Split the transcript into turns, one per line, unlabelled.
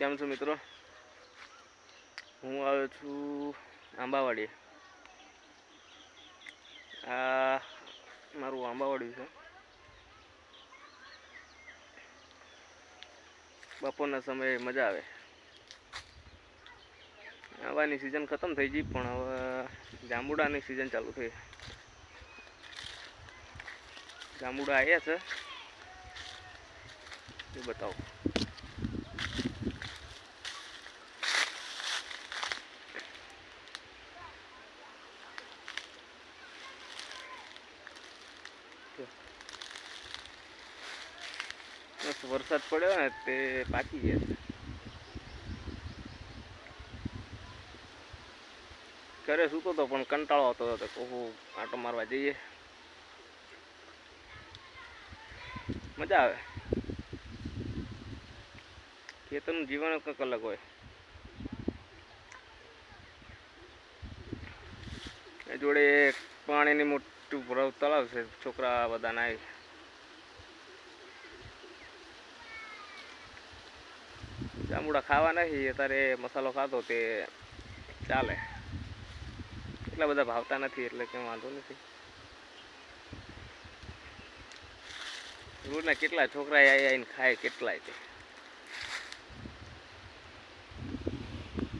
કેમ છો મિત્રો? હું આવ્યો છું આંબાવાડી. આ મારું આંબાવાડી છે. બપોરના સમયે મજા આવે. આંબાની સિઝન ખતમ થઈ ગઈ, પણ હવે જાંબુડાની સિઝન ચાલુ થઈ. જાંબુડા આવ્યા છે. એ બતાવો. બસ વરસાદ પડ્યો ને તે પાકી ગયા. છે ઘરે સૂતો હતો પણ કંટાળો આવતો હતો તો આટો મારવા જઈએ. મજા આવે. ખેતરનું જીવન કંઈક અલગ હોય. જોડે પાણીની મોટું ભરાવ તળાવ છે, છોકરા બધા નાય જાંબુડા ખાવા નથી, અત્યારે મસાલો ખાધો તે ચાલે. એટલા બધા ભાવતા નથી, એટલે કંઈ વાંધો નથી. રોજના કેટલા છોકરા આવીને ખાય કેટલાય તે.